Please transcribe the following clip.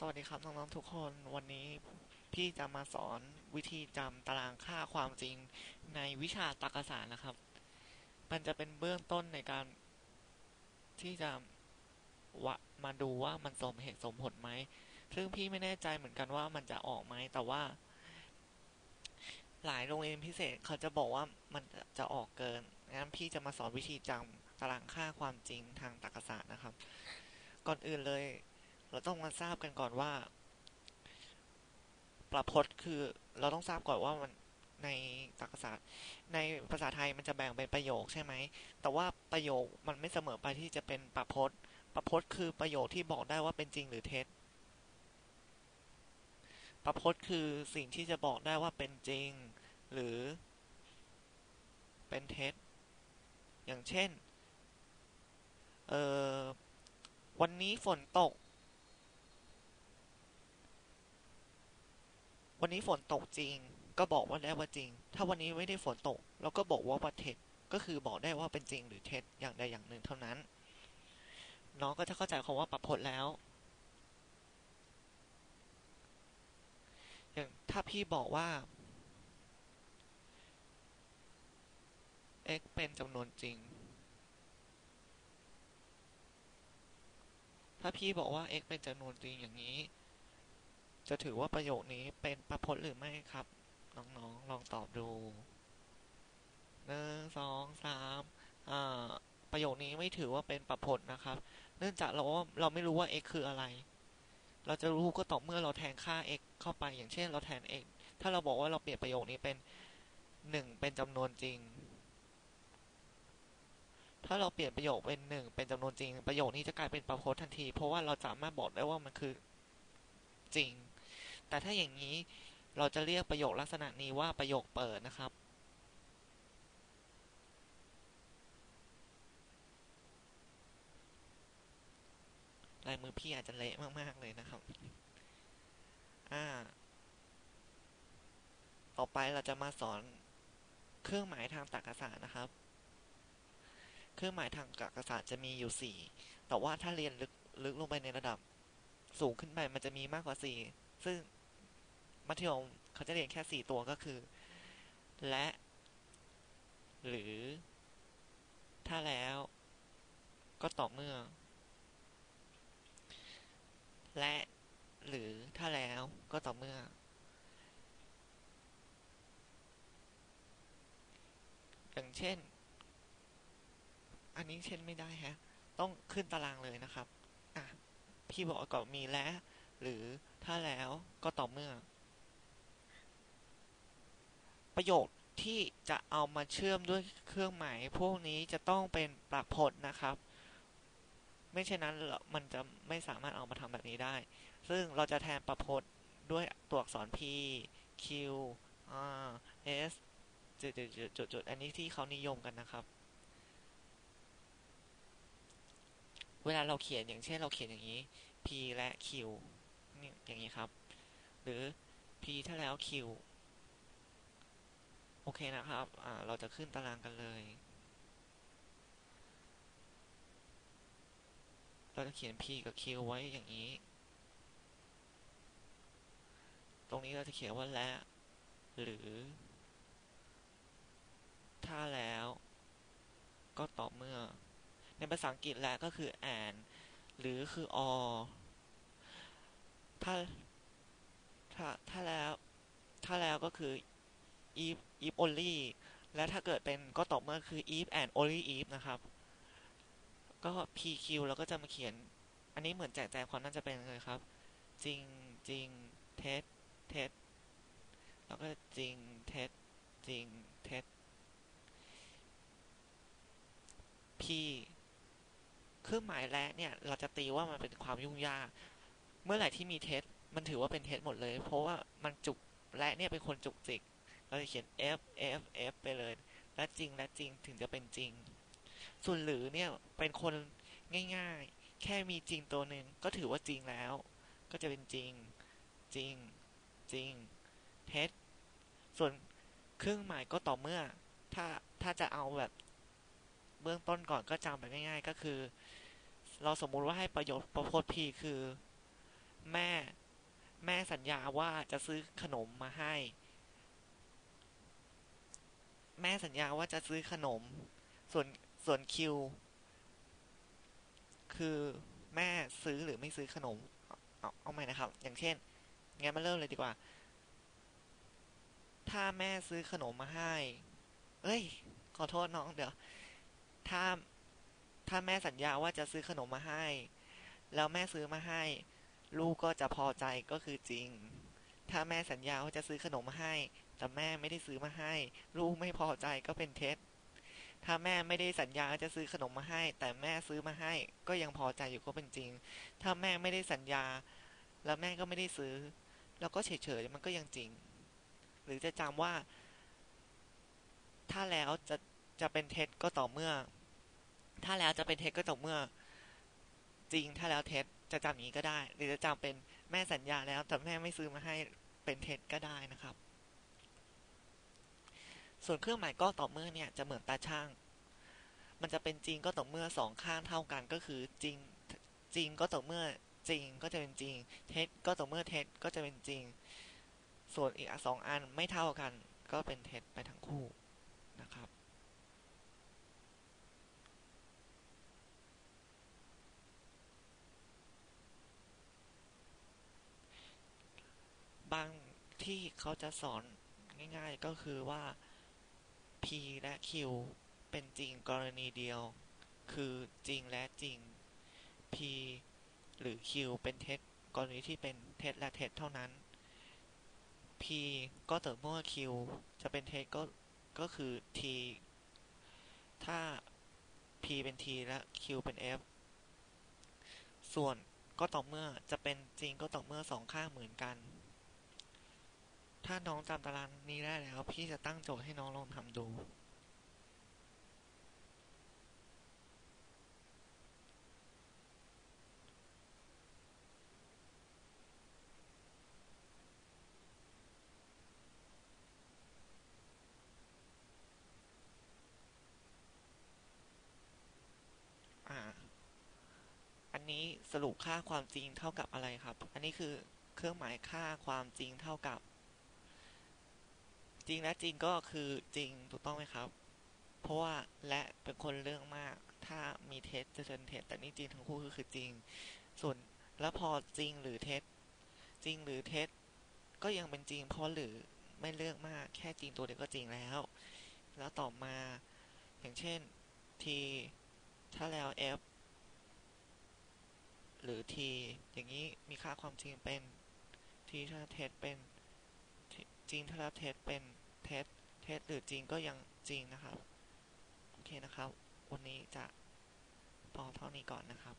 สวัสดีครับน้องๆทุกคนวันนี้พี่จะมาสอนวิธีจำตารางค่าความจริงในวิชาตรรกศาสตร์นะครับ มันจะเป็นเบื้องต้นในการที่จะวะมาดูว่ามันสมเหตุสมผลไหม ซึ่งพี่ไม่แน่ใจเหมือนกันว่ามันจะออกไหมแต่ว่า หลายโรงเรียนพิเศษเขาจะบอกว่ามันจะออกเกินงั้นพี่จะมาสอนวิธีจำตารางค่าความจริงทางตรรกศาสตร์นะครับ ก่อนอื่นเลย เราต้องมาทราบกันก่อนว่า ประพจน์คือเราต้องทราบก่อนว่ามันในตรรกศาสตร์ในภาษาไทยมันจะแบ่งเป็นประโยคใช่ไหม แต่ว่าประโยคมันไม่เสมอไปที่จะเป็นประพจน์ประพจน์คือประโยคที่บอกได้ว่าเป็นจริงหรือเท็จประพจน์คือสิ่งที่จะบอกได้ว่าเป็นจริง หรือ เป็นเท็จ อย่างเช่น เออวันนี้ฝนตก วันนี้ฝนตกจริง ก็บอกว่าได้ว่าจริง ถ้าวันนี้ไม่ได้ฝนตก เราก็บอกว่าว่าเท็จก็คือบอกได้ว่าเป็นจริงหรือเท็จอย่างใดอย่างหนึ่งเท่านั้น น้องก็จะเข้าใจคำว่าประพจน์แล้ว อย่างถ้าพี่บอกว่า x เป็นจำนวนจริง ถ้าพี่บอกว่า x เป็นจำนวนจริงอย่างนี้ จะถือว่าประโยคนี้เป็นประพจน์หรือไม่ครับ น้องๆ ลองตอบดูหนึ่งสองสามอ่าประโยคนี้ไม่ถือว่าเป็นประพจน์นะครับ เนื่องจากเราว่าเราไม่รู้ว่า x คืออะไร เราจะรู้ก็ต่อเมื่อเราแทนค่า x เข้าไป อย่างเช่น เราแทน x ถ้าเราบอกว่าเราเปลี่ยนประโยคนี้เป็นหนึ่งเป็นจำนวนจริง ถ้าเราเปลี่ยนประโยคเป็นหนึ่งเป็นจำนวนจริง ประโยคนี้จะกลายเป็นประพจน์ทันที เพราะว่าเราสามารถบอกได้ว่ามันคือจริง แต่ถ้าอย่างนี้เราจะเรียกประโยคลักษณะนี้ว่าประโยคเปิดนะครับ ลายมือพี่อาจจะเละมาก ๆ เลยนะครับ อ่า ต่อไปเราจะมาสอนเครื่องหมายทางตรรกศาสตร์นะครับ เครื่องหมายทางตรรกศาสตร์จะมีอยู่สี่แต่ว่าถ้าเรียนลึกลึกลงไปในระดับสูงขึ้นไปมันจะมีมากกว่าสี่ซึ่ง มัธยมเขาจะเรียนแค่สี่ตัวก็คือ และ หรือ ถ้าแล้ว ก็ต่อเมื่อ และ หรือถ้าแล้วก็ต่อเมื่อ อย่างเช่น อันนี้เช่นไม่ได้ฮะ ต้องขึ้นตารางเลยนะครับ อะ พี่บอกก่อนมีและ หรือถ้าแล้วก็ต่อเมื่อ ประโยคที่จะเอามาเชื่อมด้วยเครื่องหมายพวกนี้จะต้องเป็นประพจน์นะครับ ไม่เช่นนั้นมันจะไม่สามารถเอามาทำแบบนี้ได้ ซึ่งเราจะแทนประพจน์ด้วยตัวอักษร p q r s จุดจุดจุดจุดจุดอันนี้ที่เขานิยมกันนะครับ เวลาเราเขียนอย่างเช่นเราเขียนอย่างนี้ p และ q นี่อย่างนี้ครับ หรือ p ถ้าแล้ว q โอเคนะครับเราจะขึ้นตารางกันเลย เราจะเขียน p กับ q ไว้อย่างนี้ ตรงนี้เราจะเขียนว่าและ หรือ ถ้าแล้ว ก็ต่อเมื่อ ในภาษาอังกฤษและก็คือ and หรือคือ or ถ้า ถ้า ถ้าแล้ว ถ้าแล้วก็คือ if if only และถ้าเกิดเป็นก็ต่อเมื่อคือ if and only if นะครับ ก็ pq แล้วก็จะมาเขียน อันนี้เหมือนแจกแจงความน่าจะเป็นเลยครับ จริงจริงเท็จเท็จแล้วก็จริงเท็จจริงเท็จ p เครื่องหมายและเนี่ย เราจะตีว่ามันเป็นความยุ่งยาก เมื่อไหร่ที่มีเท็จมันถือว่าเป็นเท็จหมดเลย เพราะว่ามันจุกและเนี่ยเป็นคนจุกจิก เราจะเขียน f f f ไปเลย และจริงและจริงถึงจะเป็นจริง ส่วนหรือเนี่ยเป็นคนง่ายๆ แค่มีจริงตัวหนึ่งก็ถือว่าจริงแล้ว ก็จะเป็นจริง จริง จริง เท็จ ส่วนเครื่องหมายก็ต่อเมื่อ ถ้าถ้าจะเอาแบบเบื้องต้นก่อนก็จำแบบง่ายๆ ก็คือ เราสมมุติว่าให้ประโยชน์ประพจน์ p คือ แม่ แม่สัญญาว่าจะซื้อขนมมาให้ แม่สัญญาว่าจะซื้อขนม ส่วนส่วนคิว คือแม่ซื้อหรือไม่ซื้อขนม เอาเอาใหม่นะครับ อย่างเช่น งั้นมาเริ่มเลยดีกว่า ถ้าแม่ซื้อขนมมาให้ เอ้ย ขอโทษน้องเดี๋ยว ถ้า ถ้าแม่สัญญาว่าจะซื้อขนมมาให้ แล้วแม่ซื้อมาให้ ลูกก็จะพอใจก็คือจริง ถ้าแม่สัญญาว่าจะซื้อขนมมาให้ แต่แม่ไม่ได้ซื้อมาให้ ลูกไม่พอใจก็เป็นเท็จ ถ้าแม่ไม่ได้สัญญาจะซื้อขนมมาให้ แต่แม่ซื้อมาให้ ก็ยังพอใจอยู่ก็เป็นจริง ถ้าแม่ไม่ได้สัญญา แล้วแม่ก็ไม่ได้ซื้อ แล้วก็เฉยๆมันก็ยังจริง หรือจะจำว่า ถ้าแล้วจะจะเป็นเท็จก็ต่อเมื่อ ถ้าแล้วจะเป็นเท็จก็ต่อเมื่อ จริงถ้าแล้วเท็จจะจำอย่างนี้ก็ได้ หรือจะจำเป็นแม่สัญญาแล้วแต่แม่ไม่ซื้อมาให้เป็นเท็จก็ได้นะครับ ส่วนเครื่องหมายก็ต่อเมื่อเนี่ยจะเหมือนตาช่าง มันจะเป็นจริงก็ต่อเมื่อสองข้างเท่ากันก็คือจริงจริงก็ต่อเมื่อจริงก็จะเป็นจริง เท็จก็ต่อเมื่อเท็จก็จะเป็นจริง ส่วนอีกสองอันไม่เท่ากัน ก็เป็นเท็จไปทั้งคู่นะครับบางที่เขาจะสอนง่าย ๆ ก็คือว่า P และ Q เป็นจริงกรณีเดียว คือจริงและจริง P หรือ Q เป็นเท็จกรณีที่เป็นเท็จและเท็จเท่านั้น P ก็ต่อเมื่อ Q จะเป็นเท็จก็ก็คือ T ถ้า P เป็น T และ Q เป็น F ส่วนก็ต่อเมื่อจะเป็นจริงก็ต่อเมื่อสองข้างเหมือนกัน ถ้าน้องจำตารางนี้ได้แล้ว พี่จะตั้งโจทย์ให้น้องลองทำดูอันนี้สรุปค่าความจริงเท่ากับอะไรครับ อันนี้คือเครื่องหมายค่าความจริงเท่ากับ จริงและจริงก็คือจริงถูกต้องไหมครับ เพราะว่าและเป็นคนเรื่องมาก ถ้ามีเท็จจะเป็นเท็จแต่นี่จริงทั้งคู่คือจริง ส่วนแล้วพอจริงหรือเท็จ จริงหรือเท็จ ก็ยังเป็นจริง เพราะหรือไม่เลือกมาก แค่จริงตัวเดียวก็จริงแล้ว แล้วต่อมา อย่างเช่น t ถ้าแล้ว f หรือ t อย่างนี้มีค่าความจริงเป็น t ถ้าเท็จเป็น จริงถ้ารับเท็จเป็นเท็จเท็จหรือจริงก็ยังจริงนะครับ โอเคนะครับ วันนี้จะพอเท่านี้ก่อนนะครับ